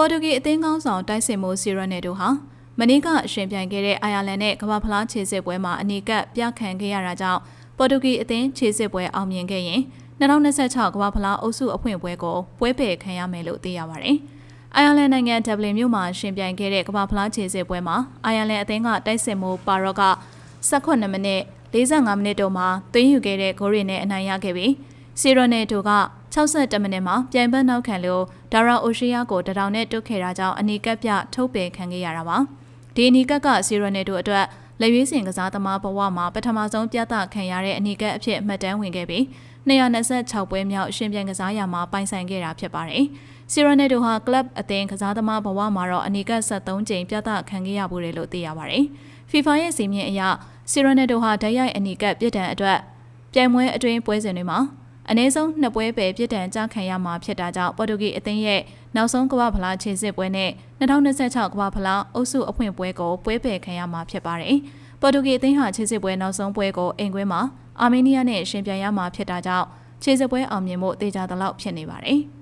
ပေါ်တူဂီအသင်းကောင်းဆောင်တိုက်စစ်မှုစီရနယ်တို့ဟာမနေ့ကရှင်ပြိုင်ခဲ့တဲ့အိုင်ယာလန်နဲ့ကမ္ဘာဖလားခြေစစ်ပွဲမှာအနီးကပ်ပြခံခဲ့ရတာကြောင့်ပေါ်တူဂီအသင်းခြေစစ်ပွဲအောင်မြင်ခဲ့ရင်2026ကမ္ဘာဖလားအုပ်စုအဖွင့်ပွဲကိုပွဲပယ်ခံရမယ်လို့သိရပါတယ်။အိုင်ယာလန်နိုင်ငံဒဗလင်မြို့မှာရှင်ပြိုင်ခဲ့တဲ့ကမ္ဘာဖလားခြေစစ်ပွဲမှာအိုင်ယာလန်အသင်းကတိုက်စစ်မှုပါရော့က18မိနစ်45မိနစ်တို့မှာသွင်းယူခဲ့တဲ့ဂိုးရီနဲ့အနိုင်ရခဲ့ပြီးစီရိုနယ်တို့က 62မိနစ်မှာပြိုင်ဘက်နောက်ခံလို့ဒါရာအိုရှိယာကိုတထောင်နဲ့တွတ်ခဲ့တာကြောင့်အနီကပ်ပြထုတ်ပယ်ခံခဲ့ရတာပါဒီအနီကပ်ကစီရိုနယ်တို့အတွက်လက်ရွေးစင်ကစားသမားဘဝမှာပထမဆုံးပြသခံရတဲ့အနီကပ်အဖြစ်မှတ်တမ်းဝင်ခဲ့ပြီး226ပွဲမြောက်ရှင်ပြိုင်ကစားရမှာပိုင်ဆိုင်ခဲ့တာဖြစ်ပါတယ်စီရိုနယ်တို့ဟာကလပ်အသင်းကစားသမားဘဝမှာတော့အနီကပ်73ကြိမ်ပြသခံခဲ့ရမှုတယ်လို့သိရပါတယ် FIFA ရဲ့စီမင်းအရစီရိုနယ်တို့ဟာဓာတ်ရိုက်အနီကပ်ပြစ်ဒဏ်အတွက်ပြိုင်ပွဲအတွင်းပွဲစဉ်တွေမှာ အနည်းဆုံးနှစ်ပွဲပဲပြစ်ဒဏ်ကြခံရမှာဖြစ်တာကြောင့်ပေါ်တူဂီအသင်းရဲ့နောက်ဆုံးကမ္ဘာဖလားခြေစစ်ပွဲနဲ့2026ကမ္ဘာဖလားအုပ်စုအဖွင့်ပွဲကိုပွဲပယ်ခံရမှာဖြစ်ပါတယ်။ပေါ်တူဂီအသင်းဟာခြေစစ်ပွဲနောက်ဆုံးပွဲကိုအိမ်ကွင်းမှာအာမေးနီးယားနဲ့ရှင်ပြိုင်ရမှာဖြစ်တာကြောင့်ခြေစစ်ပွဲအောင်မြင်ဖို့တေချာသလောက်ဖြစ်နေပါတယ်။